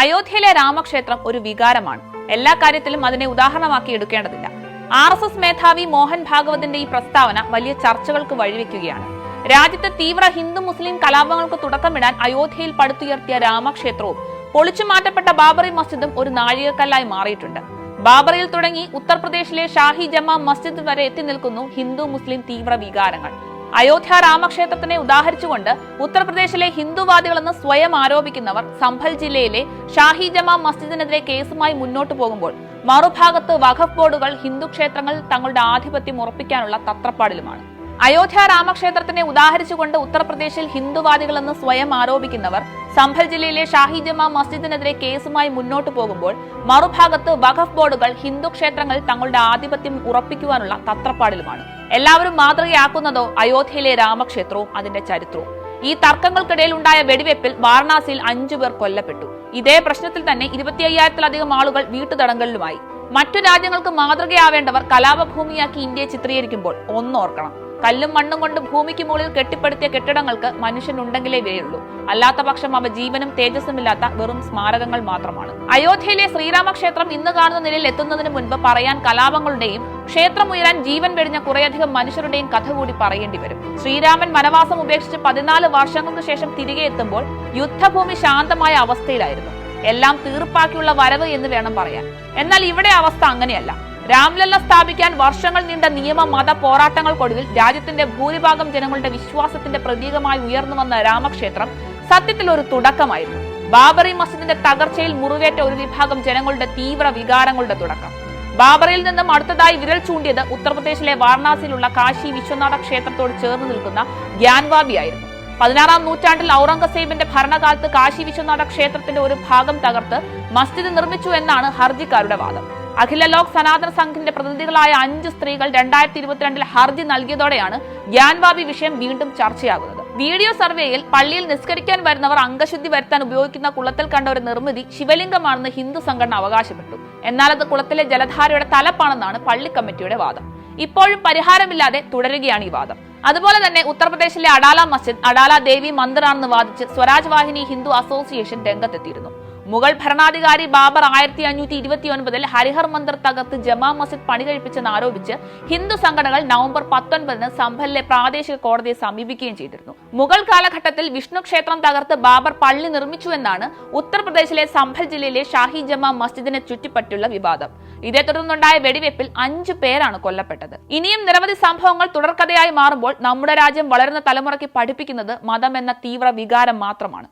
അയോധ്യയിലെ രാമക്ഷേത്രം ഒരു വികാരമാണ്. എല്ലാ കാര്യത്തിലും അതിനെ ഉദാഹരണമാക്കി എടുക്കേണ്ടതില്ല. ആർ എസ് എസ് മേധാവി മോഹൻ ഭാഗവതിന്റെ ഈ പ്രസ്താവന വലിയ ചർച്ചകൾക്ക് വഴിവെക്കുകയാണ്. രാജ്യത്തെ തീവ്ര ഹിന്ദു മുസ്ലിം കലാപങ്ങൾക്ക് തുടക്കമിടാൻ അയോധ്യയിൽ പടുത്തുയർത്തിയ രാമക്ഷേത്രവും പൊളിച്ചു മാറ്റപ്പെട്ട ബാബറി മസ്ജിദും ഒരു നാഴികക്കല്ലായി മാറിയിട്ടുണ്ട്. ബാബറിയിൽ തുടങ്ങി ഉത്തർപ്രദേശിലെ ഷാഹി ജമാ മസ്ജിദ് വരെ എത്തി നിൽക്കുന്നു ഹിന്ദു മുസ്ലിം തീവ്ര വികാരങ്ങൾ. അയോധ്യ രാമക്ഷേത്രത്തിനെ ഉദാഹരിച്ചുകൊണ്ട് ഉത്തർപ്രദേശിലെ ഹിന്ദുവാദികളെന്ന് സ്വയം ആരോപിക്കുന്നവർ സംഭൽ ജില്ലയിലെ ഷാഹി ജമാ മസ്ജിദിനെതിരെ കേസുമായി മുന്നോട്ടു പോകുമ്പോൾ മറുഭാഗത്ത് വഖഫ് ബോർഡുകൾ ഹിന്ദു ക്ഷേത്രങ്ങളിൽ തങ്ങളുടെ ആധിപത്യം ഉറപ്പിക്കാനുള്ള തത്രപ്പാടിലുമാണ്. അയോധ്യ രാമക്ഷേത്രത്തിനെ ഉദാഹരിച്ചുകൊണ്ട് ഉത്തർപ്രദേശിൽ ഹിന്ദുവാദികളെന്ന് സ്വയം ആരോപിക്കുന്നവർ സംഭൽ ജില്ലയിലെ ഷാഹി ജമാ മസ്ജിദിനെതിരെ കേസുമായി മുന്നോട്ടു പോകുമ്പോൾ മറുഭാഗത്ത് വഖഫ് ബോർഡുകൾ ഹിന്ദു ക്ഷേത്രങ്ങൾ തങ്ങളുടെ ആധിപത്യം ഉറപ്പിക്കുവാനുള്ള തത്രപ്പാടിലുമാണ്. എല്ലാവരും മാതൃകയാക്കുന്നതോ അയോധ്യയിലെ രാമക്ഷേത്രവും അതിന്റെ ചരിത്രവും. ഈ തർക്കങ്ങൾക്കിടയിൽ ഉണ്ടായ വെടിവെപ്പിൽ വാരണാസിയിൽ അഞ്ചു പേർ കൊല്ലപ്പെട്ടു. ഇതേ പ്രശ്നത്തിൽ തന്നെ ഇരുപത്തി അയ്യായിരത്തിലധികം ആളുകൾ വീട്ടുതടങ്കലിലുമായി. മറ്റു രാജ്യങ്ങൾക്ക് മാതൃകയാവേണ്ടവർ കലാപഭൂമിയാക്കി ഇന്ത്യയെ ചിത്രീകരിക്കുമ്പോൾ ഒന്നോർക്കണം. കല്ലും മണ്ണും കൊണ്ട് ഭൂമിക്ക് മുകളിൽ കെട്ടിപ്പടുത്തിയ കെട്ടിടങ്ങൾക്ക് മനുഷ്യനുണ്ടെങ്കിലേ വിലയുള്ളൂ. അല്ലാത്ത പക്ഷം അവ ജീവനും തേജസ്സും ഇല്ലാത്ത വെറും സ്മാരകങ്ങൾ മാത്രമാണ്. അയോധ്യയിലെ ശ്രീരാമക്ഷേത്രം ഇന്ന് കാണുന്ന നിലയിൽ എത്തുന്നതിന് മുൻപ് പറയാൻ കലാപങ്ങളുടെയും ക്ഷേത്രം ഉയരാൻ ജീവൻ വെടിഞ്ഞ കുറേയധികം മനുഷ്യരുടെയും കഥ കൂടി പറയേണ്ടി വരും. ശ്രീരാമൻ വനവാസം ഉപേക്ഷിച്ച് പതിനാല് വർഷങ്ങൾക്ക് ശേഷം തിരികെ എത്തുമ്പോൾ യുദ്ധഭൂമി ശാന്തമായ അവസ്ഥയിലായിരുന്നു. എല്ലാം തീർപ്പാക്കിയുള്ള വരവ് എന്ന് വേണം പറയാൻ. എന്നാൽ ഇവിടെ അവസ്ഥ അങ്ങനെയല്ല. രാംലല്ല സ്ഥാപിക്കാൻ വർഷങ്ങൾ നീണ്ട നിയമ മത പോരാട്ടങ്ങൾക്കൊടുവിൽ രാജ്യത്തിന്റെ ഭൂരിഭാഗം ജനങ്ങളുടെ വിശ്വാസത്തിന്റെ പ്രതീകമായി ഉയർന്നു വന്ന രാമക്ഷേത്രം സത്യത്തിൽ ഒരു തുടക്കമായിരുന്നു. ബാബറി മസ്ജിദിന്റെ തകർച്ചയിൽ മുറിവേറ്റ ഒരു വിഭാഗം ജനങ്ങളുടെ തീവ്ര വികാരങ്ങളുടെ തുടക്കം. ബാബറിയിൽ നിന്നും അടുത്തതായി വിരൽ ചൂണ്ടിയത് ഉത്തർപ്രദേശിലെ വാരണാസിയിലുള്ള കാശി വിശ്വനാഥ ക്ഷേത്രത്തോട് ചേർന്ന് നിൽക്കുന്ന ഗ്യാൻവാബിയായിരുന്നു. പതിനാറാം നൂറ്റാണ്ടിൽ ഔറംഗസേബിന്റെ ഭരണകാലത്ത് കാശി വിശ്വനാഥ ക്ഷേത്രത്തിന്റെ ഒരു ഭാഗം തകർത്ത് മസ്ജിദ് നിർമ്മിച്ചു എന്നാണ് ഹർജിക്കാരുടെ വാദം. അഖില ലോക് സനാതന സംഘിന്റെ പ്രതിനിധികളായ അഞ്ച് സ്ത്രീകൾ രണ്ടായിരത്തി ഇരുപത്തിരണ്ടിൽ ഹർജി നൽകിയതോടെയാണ് ഗ്യാൻവാബി വിഷയം വീണ്ടും ചർച്ചയാകുന്നത്. വീഡിയോ സർവേയിൽ പള്ളിയിൽ നിസ്കരിക്കാൻ വരുന്നവർ അംഗശുദ്ധി വരുത്താൻ ഉപയോഗിക്കുന്ന കുളത്തിൽ കണ്ട ഒരു നിർമ്മിതി ശിവലിംഗമാണെന്ന് ഹിന്ദു സംഘടന അവകാശപ്പെട്ടു. എന്നാൽ അത് കുളത്തിലെ ജലധാരയുടെ തലപ്പാണെന്നാണ് പള്ളി കമ്മിറ്റിയുടെ വാദം. ഇപ്പോഴും പരിഹാരമില്ലാതെ തുടരുകയാണ് ഈ വാദം. അതുപോലെ തന്നെ ഉത്തർപ്രദേശിലെ അഡാല മസ്ജിദ് അഡാല ദേവി മന്ദിറാണെന്ന് വാദിച്ച് സ്വരാജ് വാഹിനി ഹിന്ദു അസോസിയേഷൻ രംഗത്തെത്തിയിരുന്നു. മുഗൾ ഭരണാധികാരി ബാബർ ആയിരത്തി അഞ്ഞൂറ്റി ഇരുപത്തി ഒൻപതിൽ ഹരിഹർ മന്ദിർ തകർത്ത് ജമാ മസ്ജിദ് പണി കഴിപ്പിച്ചെന്ന് ആരോപിച്ച് ഹിന്ദു സംഘടനകൾ നവംബർ പത്തൊൻപതിന് സംഭലിലെ പ്രാദേശിക കോടതിയെ സമീപിക്കുകയും ചെയ്തിരുന്നു. മുഗൾ കാലഘട്ടത്തിൽ വിഷ്ണു ക്ഷേത്രം തകർത്ത് ബാബർ പള്ളി നിർമ്മിച്ചു എന്നാണ് ഉത്തർപ്രദേശിലെ സംഭൽ ജില്ലയിലെ ഷാഹി ജമാ മസ്ജിദിനെ ചുറ്റിപ്പറ്റിയുള്ള വിവാദം. ഇതേ തുടർന്നുണ്ടായ വെടിവെപ്പിൽ അഞ്ചു പേരാണ് കൊല്ലപ്പെട്ടത്. ഇനിയും നിരവധി സംഭവങ്ങൾ തുടർക്കഥയായി മാറുമ്പോൾ നമ്മുടെ രാജ്യം വളരുന്ന തലമുറയ്ക്ക് പഠിപ്പിക്കുന്നത് മതം എന്ന തീവ്ര വികാരം മാത്രമാണ്.